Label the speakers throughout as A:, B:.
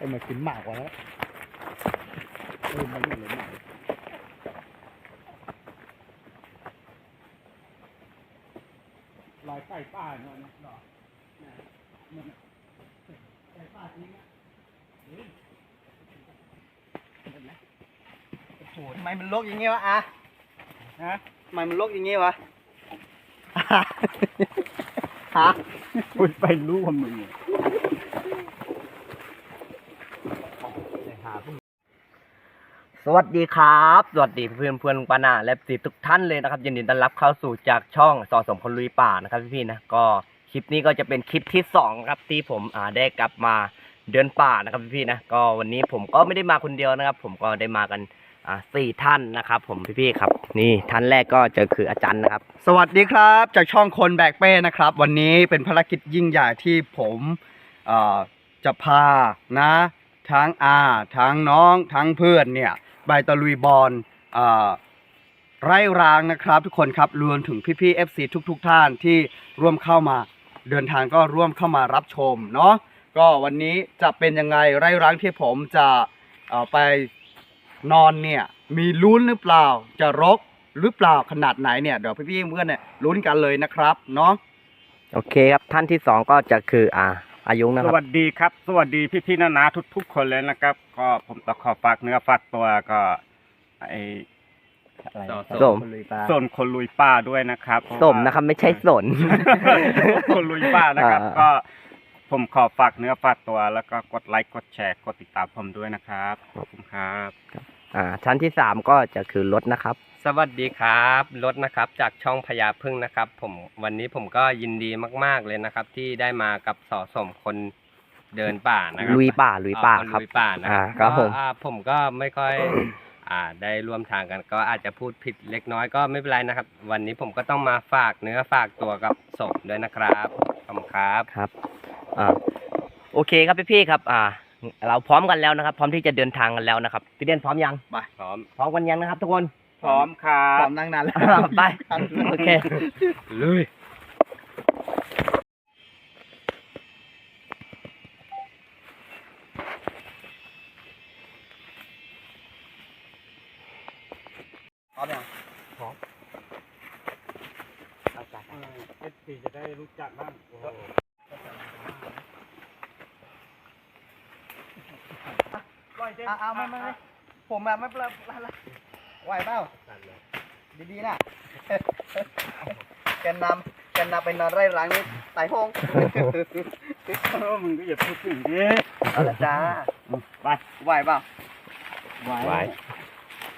A: ไอ้มากินหมากกว่าแล้วเออมันเลยหมากลอยไก่ป้าเนาะนี่ยหรอเนี่ยมันไก่ป้าจริงอะ
B: โอ้โหทำไมมันลกอย่างงี้วะอะ
A: ฮะ
B: ทำไมมันลกอย่างงี้วะ ฮะ
A: พูดไปรู้ว่ามึงเนี่ย
B: สวัสดีครับ สวัสดีเพื่อนเพื่อนปานาและสิทุกท่านเลยนะครับยินดีต้อนรับเข้าสู่จากช่องสอสมคนลุยป่านะครับพี่ๆนะก็คลิปนี้ก็จะเป็นคลิปที่สองครับที่ผมอ่าได้กลับมาเดินป่านะครับพี่ๆนะก็วันนี้ผมก็ไม่ได้มาคนเดียวนะครับ ผมก็ได้มากันอ่าสี่ท่านนะครับ ผมพี่ๆครับ นี่ท่านแรกก็จะคืออาจารย์นะครับ
C: สวัสดีครับจากช่องคนแบกเป้นะครับ วันนี้เป็นภารกิจยิ่งใหญ่ที่ผมเอ่อจะพานะ ทั้งอาทั้งน้องทั้งเพื่อนเนี่ย ไปตะลุยบอลเอ่อไร่ร้างนะครับ ทุกคนครับรวมถึงพี่ๆ FC ทุกๆทท่านที่ร่วมเข้ามาเดินทางก็ร่วมเข้ามารับชมเนาะก็วันนี้จะเป็นยังไงไร่ร้างที่ผมจะเอ่อไปนอนเนี่ยมีลุ้นหรือเปล่าจะรกหรือเปล่าขนาดไหนเนี่ยเดี๋ยวพี่ๆเพื่อนเนี่ยลุ้นกันเลยนะครับเนาะ
B: โอเคครับท่านที่สองก็จะคืออ่าอายุนะค
A: ส
B: รับ
A: วัสดีครับ สวัสดีพี่ๆนานาทุก ๆ คนเลยนะครับ ก็ผมต้องขอฝากเนื้อฝากตัวก็ไอ
C: อะไร
B: ส้ม
C: คนลุยปลา
A: ส่วนคนลุยป้าด้วยนะครับ
B: สมนะครับ ไม่ใช่สน
A: คนลุยป้านะครับ
B: อ่า
A: ก็ผมขอฝากเนื้อฝากตัว แล้วก็กดไลค์กดแชร์กดติดตามผมด้วยนะครับขอบคุณครับ
B: อ่า ชั้นที่สามก็จะคือรถนะครับ
D: สวัสดีครับรถนะครับจากช่องพญาพึ่งนะครับ ผมวันนี้ผมก็ยินดีมาก ๆเลยนะครับ ที่ได้มากับสอสมคน เดินป่านะครับ
B: ลุยป่าลุยป่า
D: อ๋อ
B: ครับ
D: ลุยป่านะ
B: อ่าครับผม
D: ก็อ่าผมก็ไม่ค่อยอ่าได้ร่วมทางกันก็อาจจะพูดผิดเล็กน้อยก็ไม่เป็นไรนะครับ วันนี้ผมก็ต้องมาฝากเนื้อฝากตัวกับสมด้วยนะครับขอบคุณครับ
B: ครับอ่าโอเคครับพี่ๆครับ อ่า เราพร้อมกันแล้วนะครับ พร้อมที่จะเดินทางกันแล้วนะครับพี่เด่นพร้อมยัง
D: พร้อม
B: พร้อมกันยังนะครับ ทุกคน
A: พร้อมครั
C: พร้อบมนั่งนานแล้ว
B: ไปโอเค
D: ลุย
C: พร้อมยัง
A: เอสซีจะได้รู้จักบ้าง
C: อะเอาไม่ไม่ไม่ผมอะไม่เป็นไรไหวเปล่าดีๆนะแกนนำแกนนำไปนอนไร่ร้างนี่ไต่ห้อง
A: เออมึงก็อย่าพูดถึงดิ
C: เอาละจ้า
A: ไป
C: ไหวเปล่า
D: ไหว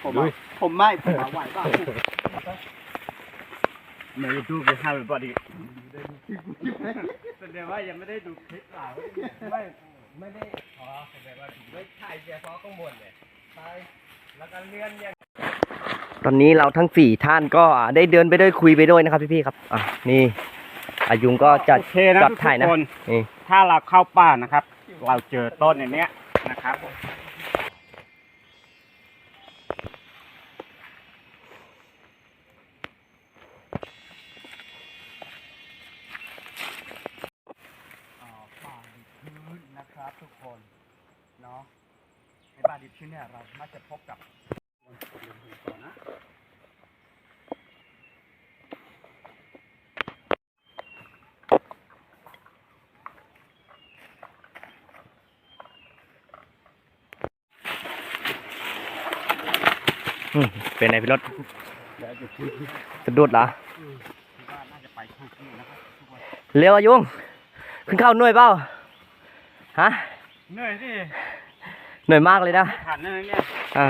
C: ผมอะผมไม่ผมอะไหวเปล่า
A: ในยูทูบจะให้เป็นบอดี้แสดงว่ายังไม่ได้ดูคลิปเรา
D: ไม่ ไม่ได้ขอแสดงว่าไม่ถ่ายเฉพาะข้างบนเลยไปแล้วก็เลื่อนอย่าง
B: ตอนนี้เราทั้งสี่ท่านก็อ่าได้เดินไปด้วยคุยไปด้วยนะครับพี่ๆครับอะนี่อายุงก็จะ
A: โอเคนะ
B: จัด
A: ทุก
B: ถ่ายนะ
A: คน
B: นี่
A: ถ้าเราเข้าป่านะครับ เราเจอต้นอย่างเนี้ยนะครับ
C: อ่าป่าดิบชื้นนะครับทุกคนเนาะ ในป่าดิบชื้นเนี่ยเรามักจะพบกับ
B: อืมเป็นไงพี่รถสะดุดเหรอเร็วอายุงขึ้นเข้าหน่วยเปล่าฮะ
A: เหนื่อย สิ
B: หน่วยมากเลยนะ
A: ขันนั่นเนี่ย
B: อ่า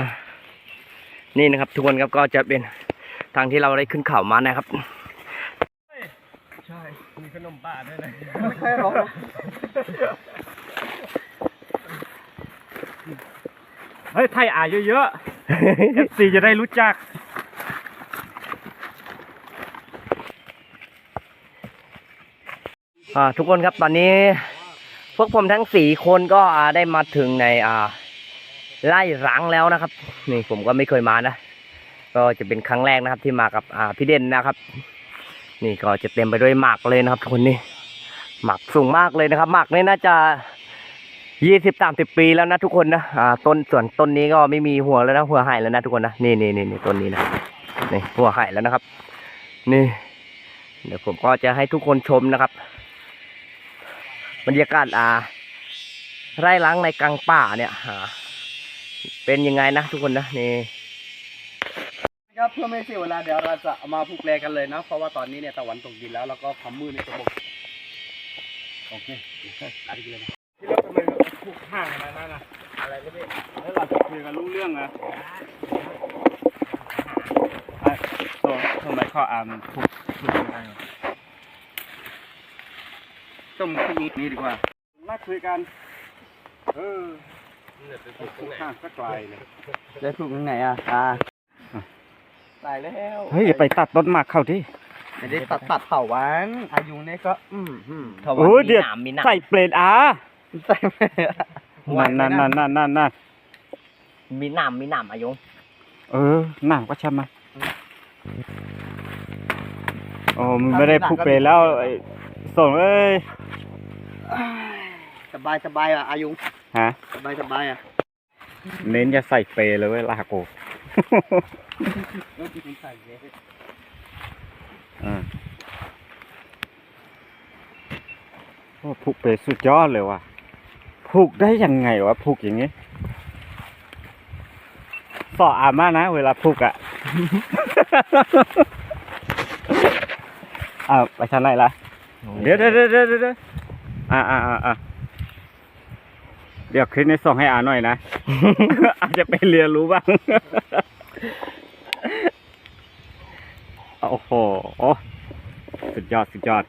B: นี่นะครับ ทุกคนครับก็จะเป็นทางที่เราได้ขึ้นเขามานะครับ
C: ใช่
D: มีขนมป่าด้วยนะ
C: ไม่เคยร้องนะ
A: เฮ้ยไทยอ่านเยอะๆ FC จะได้รู้จัก
B: อ่าทุกคนครับตอนนี้ พวกผมทั้งสี่คนก็อ่าได้มาถึงในอ่า ไล่รังแล้วนะครับ นี่ผมก็ไม่เคยมานะ ก็จะเป็นครั้งแรกนะครับ ที่มากับอ่าพี่เด่นนะครับ นี่ก็จะเต็มไปด้วยหมากเลยนะครับทุกคนนี่หมากสูงมากเลยนะครับหมากนี่น่าจะยี่สิบสามสิบปีแล้วนะทุกคนนะอ่าต้นส่วนต้นนี้ก็ไม่มีหัวแล้วนะหัวหายแล้วนะทุกคนนะนี่นี่นี่ต้นนี้นะนี่หัวหายแล้วนะครับ นี่ เดี๋ยวผมก็จะให้ทุกคนชมนะครับบรรยากาศอ่าไร่ล้างในกลางป่าเนี่ยหา เป็นยังไงนะทุกคนนะนี่
C: ครับเพื่อไม่เสียเวลาเดี๋ยวเราจะมาผูกแรกันเลยนะ เพราะว่าตอนนี้เนี่ยตะวันตกดินแล้วแล้วก็ความมืดในตัวบกโอเคอะไรกันเลยนะ
A: ที่เราทำไมเราผูกห่างขนาดนั้นนะอะไรไม่ได้แล้วเราจะคุยกันรู้เรื่องนะอะโซ่ทำไมข้ออ่านผูกผูกยังไง
C: ต้มพวกนี้นี่ดีกว่า
A: นักคุยกันเออ ผูกห่างสักไกลเลย
C: จะผูกตรงไหนอะอ่าตายแล้ว
A: เฮ้ยอย่าไปตัดต้นหมากเข้าที่
C: ไม่ได้ตัดตัดเถาวันอายุเนี่ยก็ อืมอืม
B: ถ้า
A: โอ้
B: ว่าย
A: เดี๋
B: มี
A: ยว
B: หนามมีหนาม
A: ใส่เปลดอา
C: ใส่ไม่ได้
A: นั่นนั่นนั่นนั่นนั่นนั่น
B: มีหนามมีหนามอายุ
A: เออหนังก็ใช่ไหมโอ้มันไม่ได้ผูกเปลดแล้วไอ้ส่งเอ้ย
C: สบายสบายอะอายุ
A: ฮะ
C: สบายสบายอะ
A: เน้นจะใส่เปลดเลยเว้ยลาโก
C: ใส่เลย
A: อ่าโอ้ผูกเปรตสุดยอดเลยว่ะผูกได้ยังไงวะผูกอย่างงี้สออามานะ เวลาผูกอะอ่าไปทางไหนล่ะ เดี๋ยวเดี๋ยวเดี๋ยวเดี๋ยวเดี๋ยวอ่าอ่าอ่าอ่า เดี๋ยวคลิปนี้ส่งให้อาหน่อยนะ อาจจะไปเรียนรู้บ้าง โอ้โหโอ้สุดยอดสุดยอด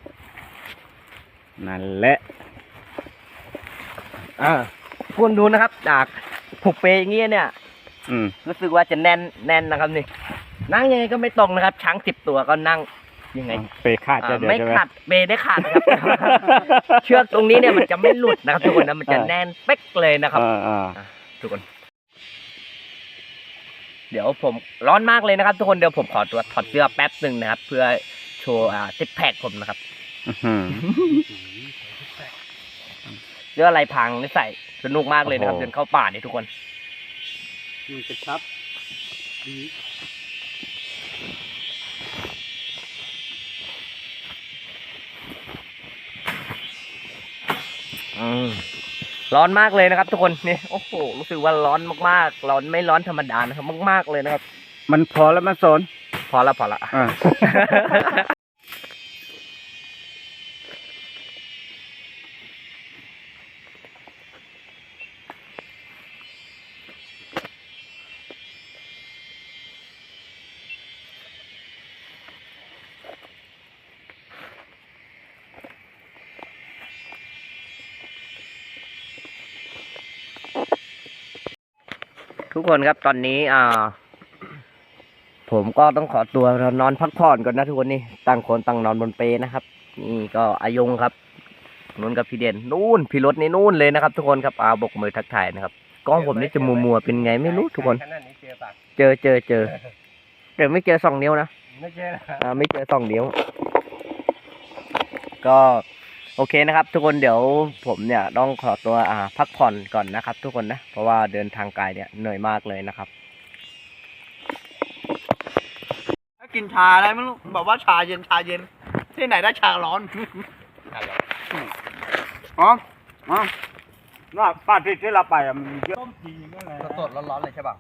A: นั่นแหละ
B: อ่าคุณดูนะครับ จากผูกเปอย่างเงี้ยเนี่ย
A: อืม
B: รู้สึกว่าจะแน่นแน่นนะครับนี่ นั่งยังไงก็ไม่ตรงนะครับ ช้างสิบตัวก็นั่ง ยังไง
A: เปรขาดจะ
B: อ่า
A: เดี๋ยว
B: ไม่
A: ใช่ไหม
B: ขาดเบได้ขาดครับ เชือกตรงนี้เนี่ยมันจะไม่หลุดนะครับทุกคนนะมันจะแน่นเป๊กเลยนะครับ
A: เออเออ
B: ทุกคน เดี๋ยวผมร้อนมากเลยนะครับทุกคนเดี๋ยวผมขอตัวถอดเสื้อแป๊บหนึ่งนะครับ เพื่อโชว์อ่าซิปแพคผมนะครับ
A: อื้อหือ
B: เสื้อลายพรางนี่ใส่สนุกมากเลยนะครับ
A: โอ้โห
B: เดินเข้าป่านี่ทุกคน
C: มันจะชับดี
B: ร้อนมากเลยนะครับ ทุกคนนี่โอ้โหรู้สึกว่าร้อนมากๆ ร้อนไม่ร้อนธรรมดานะครับมาก ๆเลยนะครับ
A: มันพอแล้วมันสน
B: พอละพอละ
A: อ่า
B: ทุกคนครับตอนนี้อ่า ผมก็ต้องขอตัวนอนพักผ่อนก่อนนะทุกคนนี่ต่างคนต่างนอนบนเปลนะครับ นี่ก็อายงครับนุ่นกับพี่เด่นนู่นพี่รถนี่นู่นเลยนะครับ ทุกคนครับอาบกมือทักทายนะครับกล้องผมนี่จะมัวมัวๆเป็นไงไม่รู้ทุกคน
D: ขนาดนี้เจอปะ
B: เจอเจอเจอเดี๋ยวไม่เจอสองนิ้วนะ
D: ไม่เจอนะ
B: อ่าไม่เจอสองนิ้ว ก็ โอเคนะครับทุกคนเดี๋ยวผมเนี่ยต้องขอตัวอ่าพักผ่อนก่อนนะครับ ทุกคนนะ เพราะว่าเดินทางไกลเนี่ยเหนื่อยมากเลยนะครับ
C: ถ้ากินชาได้ไม่รู้บอกว่าชาเย็นชาเย็น ที่ไหนได้ชาร้อนอ๋ออ๋อ
A: ว่าป้าที่ที่เราไปอะมันมีเยอะต้มจีนนั่นแหละ
C: สดๆร้อนๆเลยใช่ป่ะ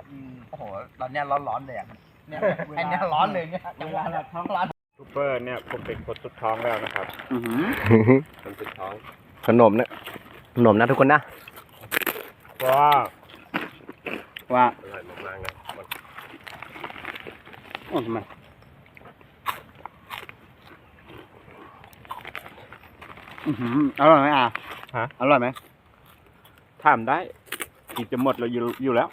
C: โอ้โหตอนเนี้ยร้อนๆเลยอะเนี่ยไอเนี้ยร้อนเลยเนี่ย
A: เวลาเราท้องร้อน ซูเปอร์เนี่ยผมเป็นคนสุดท้องแล้วนะครับ
C: อือหือ
D: คนสุดท้อง
B: ขนมนะขนมนะทุกคนนะ
A: เพราะว่า
C: ว่า
D: อร่อยมากๆนะมัน
C: โอ้ทำไมอือหืออร่อยไหมอะ
A: ฮะ
C: อร่อยไหม
A: ถามได้กินจะหมดเราอยู่อยู่แล้ว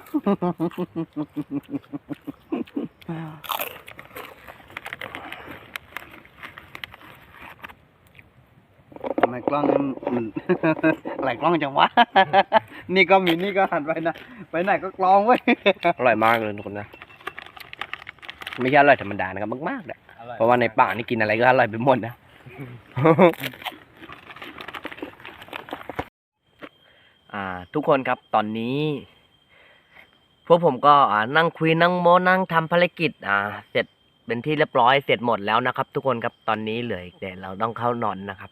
C: ทำไมก ล้องมันมันหลายกล้องจังวะ นี่ก็มีนี่ก็หันไปนะไปไหนก็กล้องเว้ย
B: อร่อยมากเลยทุกคนนะ ไม่ใช่อร่อยธรรมดานะครับมากๆเลย
D: อร่อย
B: เพราะว่าในป่านี่กินอะไรก็อร่อยไปหมดนะ อ่า ทุกคนครับตอนนี้ พวกผมก็อ่านั่งคุยนั่งโมนั่งทำภารกิจ อ่า เสร็จเป็นที่เรียบร้อยเสร็จหมดแล้วนะครับ ทุกคนครับตอนนี้เหลืออีกแต่เราต้องเข้านอนนะครับ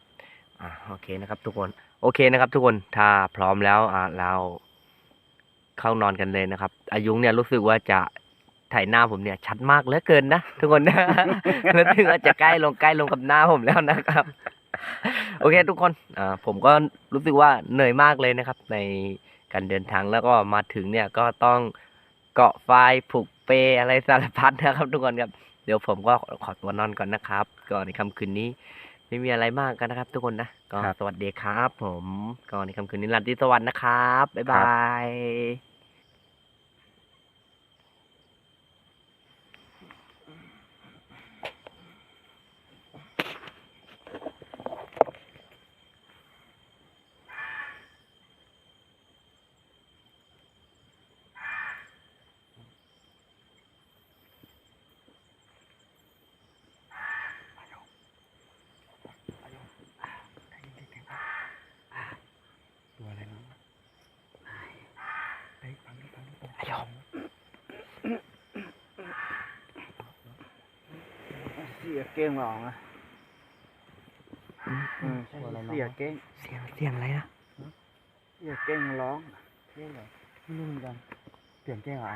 B: อ่าโอเคนะครับทุกคน โอเคนะครับทุกคน ถ้าพร้อมแล้วอ่าเราเข้านอนกันเลยนะครับ อายุงเนี่ยรู้สึกว่าจะถ่ายหน้าผมเนี่ยชัดมากเหลือเกินนะทุกคนนะ แล้วถึงว่าจะใกล้ลงใกล้ลงกับหน้าผมแล้วนะครับ โอเคทุกคนอ่าผมก็รู้สึกว่าเหนื่อยมากเลยนะครับ ในการเดินทางแล้วก็มาถึงเนี่ยก็ต้องเกาะไฟผูกเปอะไรสารพัดนะครับ ทุกคนครับ เดี๋ยวผมก็ขอตัวนอนก่อนนะครับก่อนในค่ำคืนนี้ ไม่มีอะไรมากกันนะครับ ทุกคนนะก็
A: ครับ
B: สวัสดีครับ ผมก็ในค่ำคืนนี้รันที่สวัสดีนะครับบ๊าย
A: ครับ
B: บาย
A: ยเก้งร้องอะเสียเก้ง
B: เสียงเสียงอะไรนะ
A: เสียเก้งร้อง
C: ไม่รู้เหมือนกันเปลี่ยนแก้งเหรอ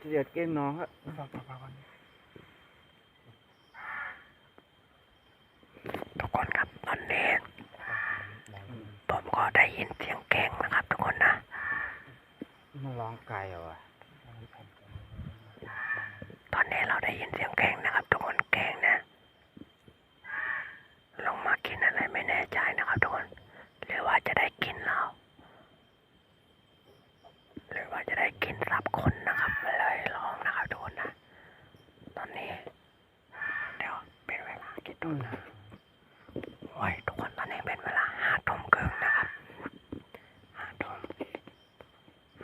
A: เสียเก้งน้องอะ
C: ฟังฟังฟังฟัง
B: ทุกคนครับตอนนี้ผมก็ได้ยินเสียงแกงนะครับ ทุกคนนะ
A: มันร้องไกลอะ
B: ตอนนี้เราได้ยินเสียงแกงนะครับ ทุกคนแกงนะ ลงมากินอะไรไม่แน่ใจนะครับทุกคน หรือว่าจะได้กินเรา หรือว่าจะได้กินสับคนนะครับเลยลองนะครับทุกคนนะ ตอนนี้ เดี๋ยวเป็นเวลากี่ทุ่มนะ โอ้ยทุกคนตอนนี้เป็นเวลาห้าทุ่มครึ่งนะครับห้าทุ่ม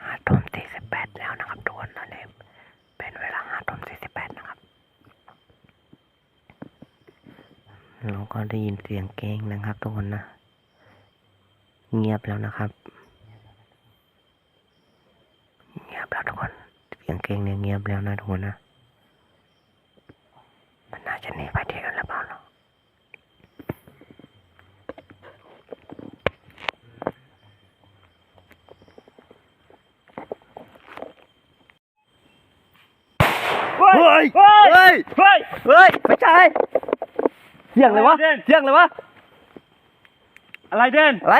B: ห้าทุ่มสี่สิบแปดแล้วนะครับทุกคนตอนนี้เป็นเวลาห้าทุ่มสี่สิบแปดนะครับเราก็ได้ยินเสียงเก้งนะครับทุกคนนะ เงียบแล้วนะครับ เงียบแล้วทุกคน เสียงเก้งเนี่ยเงียบแล้วนะทุกคนนะ มันน่าจะหนีไปที่อื่นหรือเปล่าเนาะ
A: เฮ้ย เฮ้ย เฮ้ย เฮ้ย
B: เฮ้ยไม่ใช่ เสียงอะไรวะ
A: อะไรเด่น
B: เสียงอะไรวะ
A: อะไรเด่น
B: อะไร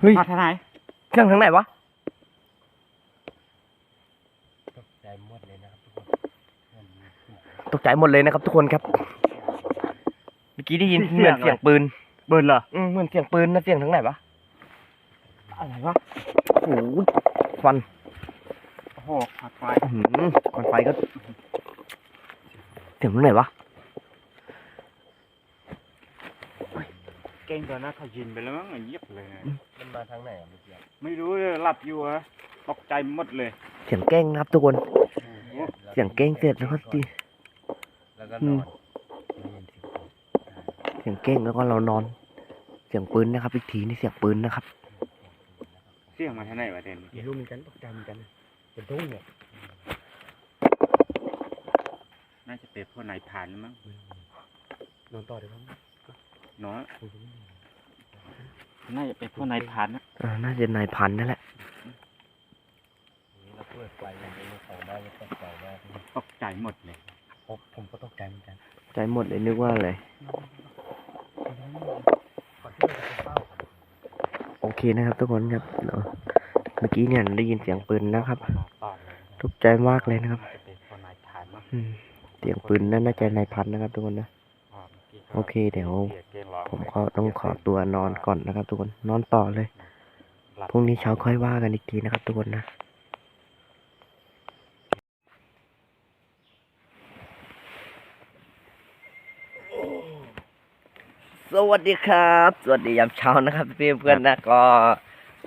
B: เฮ้ย
A: มาทางไหน
B: เสียงทางไหนวะตกใจหมดเลยนะครับทุกคนครับ เมื่อกี้ได้ยินเหมือนเสียงปืน
A: เบิร์นเหรอ
B: อืมเหมือนเสียงปืนนะเสียงทางไหนวะ
A: อะไรวะ
B: โอ้โหควัน
A: โอ้โหผัดไฟ
B: อื้อหือควันไฟก็ เสียงทางไหนวะ
A: เก้งตัวหน้าเขายินไปแล้วมั้งเงียบเลย
D: มันมาทางไหนอะเมื่อกี้
A: ไม่รู้เลยหลับอยู่อะตกใจหมดเลย
B: เสียงแกล้งนะครับทุกคน เสียงแกล้งเสร็จแล้วก็ตี
D: แล้วก็
B: อื
D: น
B: ม
D: อนได้ยินเสียงปืน
B: เสียงแกล้งแล้วก็เรานอน เสียงปืนนะครับอีกทีนี่เสียงปืนนะครับ
A: เสียงมาทางไหนวะเด่นเมื่อ
C: ไม่
A: กี้
C: รู้เหมือนกันตกใจเหมือนกันเป็นทุ่งเนี่ย
A: นาจะเป็นพวกนายพรานมั้ง
C: นอนต่อเดี๋ยวครับ
A: เนาะน่าจะเป็นพวกนายพรานนะ
B: อ่าน่าจะนายพันนั่นแหละ
D: เราเปิดไฟอย่างนี้องบ้ก็ตกใจมาก
A: ตกใจหมดเลย
C: ผมผมก็ตกใจเหมือนกัน
B: ใจหมดเลยนึกว่าอะไรโอเคนะครับทุกคนครับเมื่อกี้เนี่ยได้ยินเสียงปืนนะครับ
A: ต่อเลย
B: ทุกใจมากเลยนะครับ
A: เป็นพวกนายพรานมั้ง
B: อืมเสียงปืนนั่นน่าจะนายพันนะครับทุกคนนะ
A: อ๋อเมื่อกี้ก็
B: โอเคเดี๋ยว
A: สีเก้งร้อง
B: ผมก็ต้องขอตัวนอนก่อนนะครับทุกคน นอนต่อเลย
A: หลับ
B: พรุ่งนี้เช้าค่อยว่ากันอีกทีนะครับทุกคนนะสวัสดีครับ สวัสดียามเช้านะครับพี่เพื่อนนะก็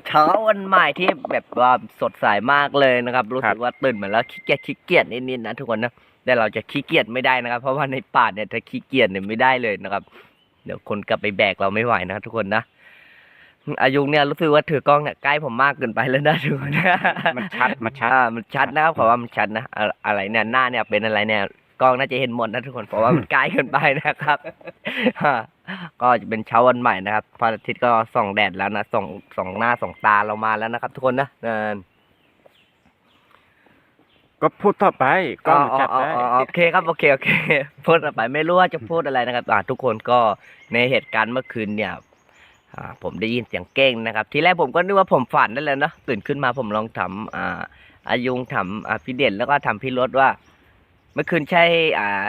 B: เช้าวันใหม่ที่แบบว่าสดใสมากเลยนะครับ รู้สึกว่าตื่นมาแล้วขี้เกียจขี้เกียจนิดๆนะทุกคนนะ แต่เราจะขี้เกียจไม่ได้นะครับ เพราะว่าในป่าเนี่ยถ้าขี้เกียจเนี่ยไม่ได้เลยนะครับ เดี๋ยวคนกลับไปแบกเราไม่ไหวนะทุกคนนะอายุเนี่ยรู้สึกว่าถือกล้องเนี่ยใกล้ผมมากเกินไปแล้วนะทุกคน
A: มันชัดมันชัด
B: อ่ามันชัดนะครับเพราะว่ามันชัดนะอะอะไรเนี่ยหน้าเนี่ยเป็นอะไรเนี่ยกล้องน่าจะเห็นหมดนะทุกคนเพราะว่ามันใกล้เกินไปนะครับฮะก็จะเป็นเช้าวันใหม่นะครับพระอาทิตย์ก็ส่องแดดแล้วนะส่องส่องหน้าส่องตาเรามาแล้วนะครับ ทุกคนนะนั่น
A: ก็พูดต่อไปกล้องจับ
B: อ๋อ
A: ได้
B: อ๋ออ๋อโอเคครับโอเคโอเคพูดต่อไปไม่รู้ว่าจะพูดอะไรนะครับอ่าทุกคนก็ในเหตุการณ์เมื่อคืนเนี่ยอ่าผมได้ยินเสียงเก้งนะครับ ทีแรกผมก็นึกว่าผมฝันนั่นแหละเนาะตื่นขึ้นมาผมลองถามอ่าอายุงถามอ่าพี่เด่นแล้วก็ถามพี่รถว่า เมื่อคืนใช่อ่า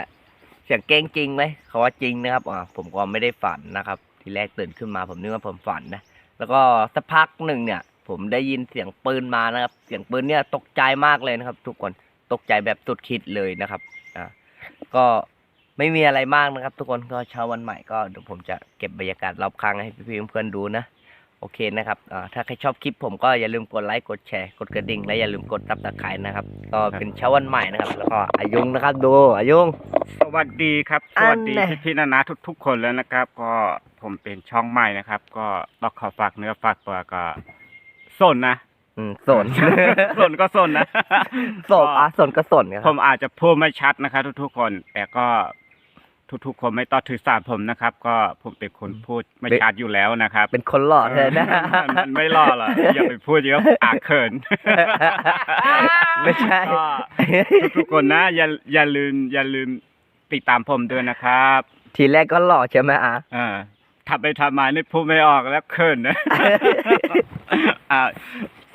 B: เสียงเก้งจริงไหมเขาว่าจริงนะครับอ่าผมก็ไม่ได้ฝันนะครับ ทีแรกตื่นขึ้นมาผมนึกว่าผมฝันนะแล้วก็สักพักหนึ่งเนี่ย ผมได้ยินเสียงปืนมานะครับ เสียงปืนเนี่ยตกใจมากเลยนะครับ ทุกคน ตกใจแบบสุดขีดเลยนะครับอ่าก็ไม่มีอะไรมากนะครับ ทุกคนก็เช้าวันใหม่ก็เดี๋ยวผมจะเก็บบรรยากาศรอบข้างให้พี่ๆเพื่อนๆดูนะโอเคนะครับอ่าถ้าใครชอบคลิปผมก็อย่าลืมกดไลค์กดแชร์กดกระดิ่งและอย่าลืมกดตับตะไคร้นะครับ ก็เป็นเช้าวันใหม่นะครับ แล้วก็อายุงนะครับดูอายุง
A: สวัสดีครับส
B: อัน
A: วัสดี
B: แน่
A: พี่พี่ๆนานาทุกๆคนแล้วนะครับ ก็ผมเป็นช่องใหม่นะครับ ก็ต้องขอฝากเนื้อฝากตัวก็สนนะ
B: อืมสน
A: สนก็สนนะ
B: สนอะสนก็สนครับ
A: ผมอาจจะพูดไม่ชัดนะครับทุกๆคน แต่ก็ทุกๆคนไม่ต้องถือสาผมนะครับ ก็ผมเป็นคนพูดไม่ชัดอยู่แล้วนะครับ
B: เป็นคนหล่อเลยนะ
A: มันไม่รอดหรอกอย่าไปพูดเยอะอาเขิน
B: ไม่ใช่
A: ก็ทุกๆคนนะอย่าอย่าลืมอย่าลืมติดตามผมด้วยนะครับ
B: ทีแรกก็หล่อใช่ไหมอะ
A: อ่าทำไปทำมานี่พูดไม่ออกแล้วเขินนะ อ่า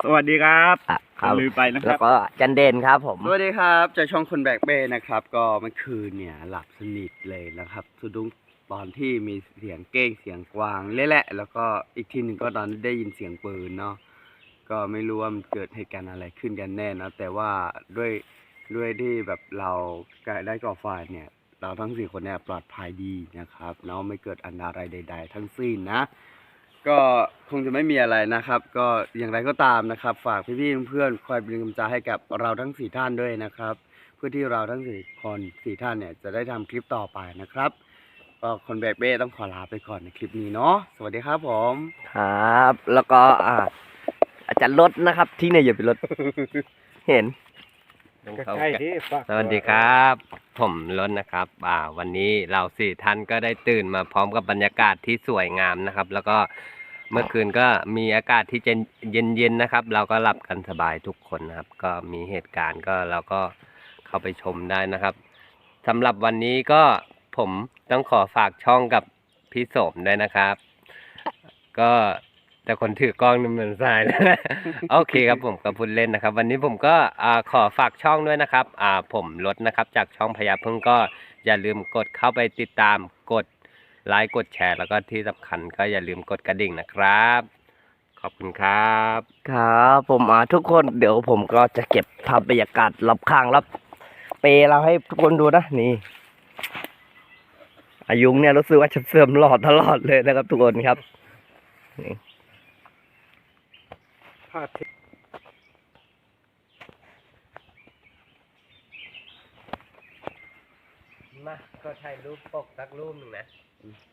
A: สวัสดีครับ
B: อะครับ
A: ลืมไปนะค
B: แล้
A: รั
B: ว
A: บ
B: ก็จันเด่นครับ ผม
E: สวัสดีครับจากช่องคนแบกเป้นะครับ ก็เมื่อคืนเนี่ยหลับสนิทเลยนะครับสะดุ้งตอนที่มีเสียงเก้งเสียงกวางเลยแหละแล้วก็อีกทีหนึ่งก็ตอนได้ยินเสียงปืนเนาะก็ไม่รู้ว่ามันเกิดเหตุการณ์อะไรขึ้นกันแน่นะแต่ว่าด้วยด้วยที่แบบเราได้ก่อไฟเนี่ย เราทั้งสี่คนเนี่ยปลอดภัยดีนะครับเนาะไม่เกิดอันตรายใด ๆ ทั้งสิ้นนะ ก็คงจะไม่มีอะไรนะครับ ก็อย่างไรก็ตามนะครับ ฝากพี่ๆเพื่อนๆคอยเป็นกำลังใจให้กับเราทั้งสี่ท่านด้วยนะครับ เพื่อที่เราทั้งสี่คนสี่ท่านเนี่ยจะได้ทำคลิปต่อไปนะครับก็คนแบกเบ้ต้องขอลาไปก่อนในคลิปนี้เนาะสวัสดีครับผม
B: ครับ แล้วก็อ่าอาจารย์รถนะครับ ที่เนี่ยอย่าไปรถ เห็น
A: ใกล้ๆที่ฝาก
D: สวัสดีครับ ผมรถนะครับ อ่า วันนี้เราสี่ท่านก็ได้ตื่นมาพร้อมกับบรรยากาศที่สวยงามนะครับ แล้วก็ เมื่อคืนก็มีอากาศที่เย็นๆนะครับ เราก็หลับกันสบายทุกคนนะครับ ก็มีเหตุการณ์ก็เราก็เข้าไปชมได้นะครับสำหรับวันนี้ก็ผมต้องขอฝากช่องกับพี่โสมด้วยนะครับ ก็แต่คนถือกล้องนี่มันสายนะโอเคครับผมก็พูดเล่นนะครับ วันนี้ผมก็ขอฝากช่องด้วยนะครับ ผมรถนะครับ จากช่องพยาพึ่งก็อย่าลืมกดเข้าไปติดตาม ไลค์กดแชร์แล้วก็ที่สำคัญก็อย่าลืมกดกระดิ่งนะครับ ขอบคุณครับ
B: ครับ ผมอ่าทุกคนเดี๋ยวผมก็จะเก็บภาพบรรยากาศรอบข้างรับ เปเราให้ทุกคนดูนะนี่ อายุงเนี่ยรู้สึกว่าจะเสื่อมหลอดตลอดเลยนะครับทุกคนครับนี่
D: มาก็ถ่ายรูปปกสักรูปหนึ่งนะ Mm.